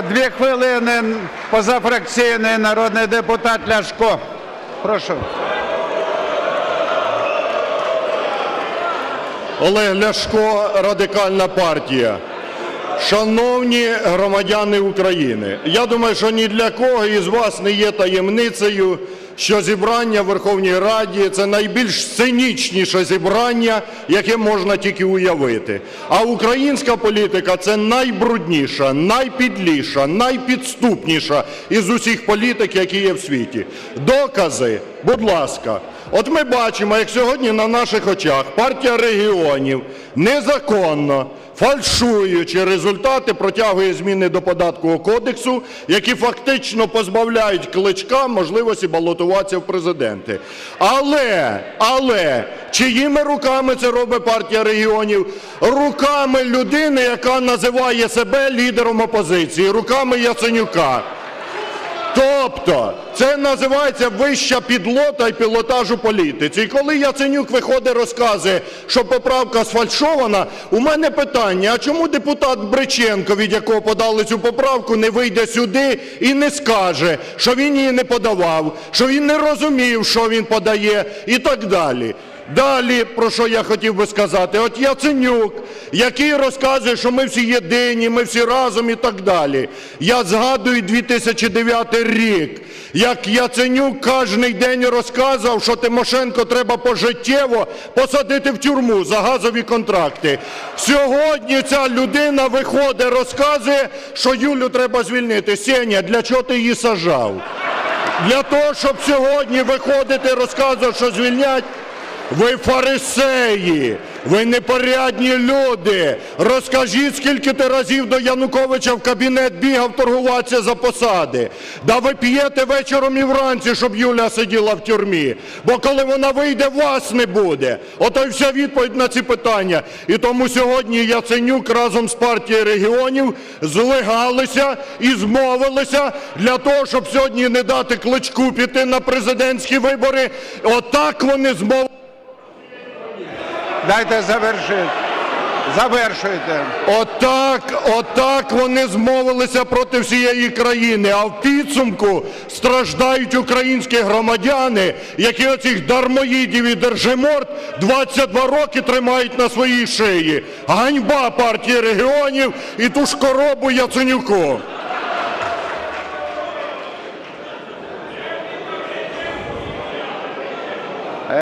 Дві хвилини позафракційний народний депутат Ляшко. Прошу. Олег Ляшко, Радикальна партія. Шановні громадяни України, я думаю, що ні для кого із вас не є таємницею, що зібрання в Верховній Раді – це найбільш цинічніше зібрання, яке можна тільки уявити. А українська політика – це найбрудніша, найпідліша, найпідступніша із усіх політик, які є в світі. Докази, будь ласка. От ми бачимо, як сьогодні на наших очах партія регіонів незаконно, фальшуючи результати, протягує зміни до податкового кодексу, які фактично позбавляють Кличка можливості балотуватися в президенти. Але, але, чиїми руками це робить партія регіонів? Руками людини, яка називає себе лідером опозиції, руками Яценюка. Тобто це називається вища підлота і пілотаж у політиці. І коли Яценюк виходить, розказує, що поправка сфальшована, у мене питання: а чому депутат Бриченко, від якого подали цю поправку, не вийде сюди і не скаже, що він її не подавав, що він не розумів, що він подає, і так далі. Далі, про що я хотів би сказати, от Яценюк, який розказує, що ми всі єдині, ми всі разом і так далі. Я згадую 2009 рік, як Яценюк кожний день розказував, що Тимошенко треба пожиттєво посадити в тюрму за газові контракти. Сьогодні ця людина виходить, розказує, що Юлю треба звільнити. Сеня, для чого ти її сажав? Для того, щоб сьогодні виходити розказувати, що звільнять? Ви фарисеї, ви непорядні люди. Розкажіть, скільки ти разів до Януковича в кабінет бігав торгуватися за посади. Да ви п'єте вечором і вранці, щоб Юля сиділа в тюрмі. Бо коли вона вийде, вас не буде. Ото й вся відповідь на ці питання. І тому сьогодні Яценюк разом з партією регіонів злигалися і змовилися для того, щоб сьогодні не дати кличку піти на президентські вибори. Отак вони змовилися. Дайте завершити. Завершуйте. Отак, отак вони змовилися проти всієї країни, а в підсумку страждають українські громадяни, які оцих дармоїдів і держиморд 22 роки тримають на своїй шиї. Ганьба партії регіонів і ту ж коробу Яценюку.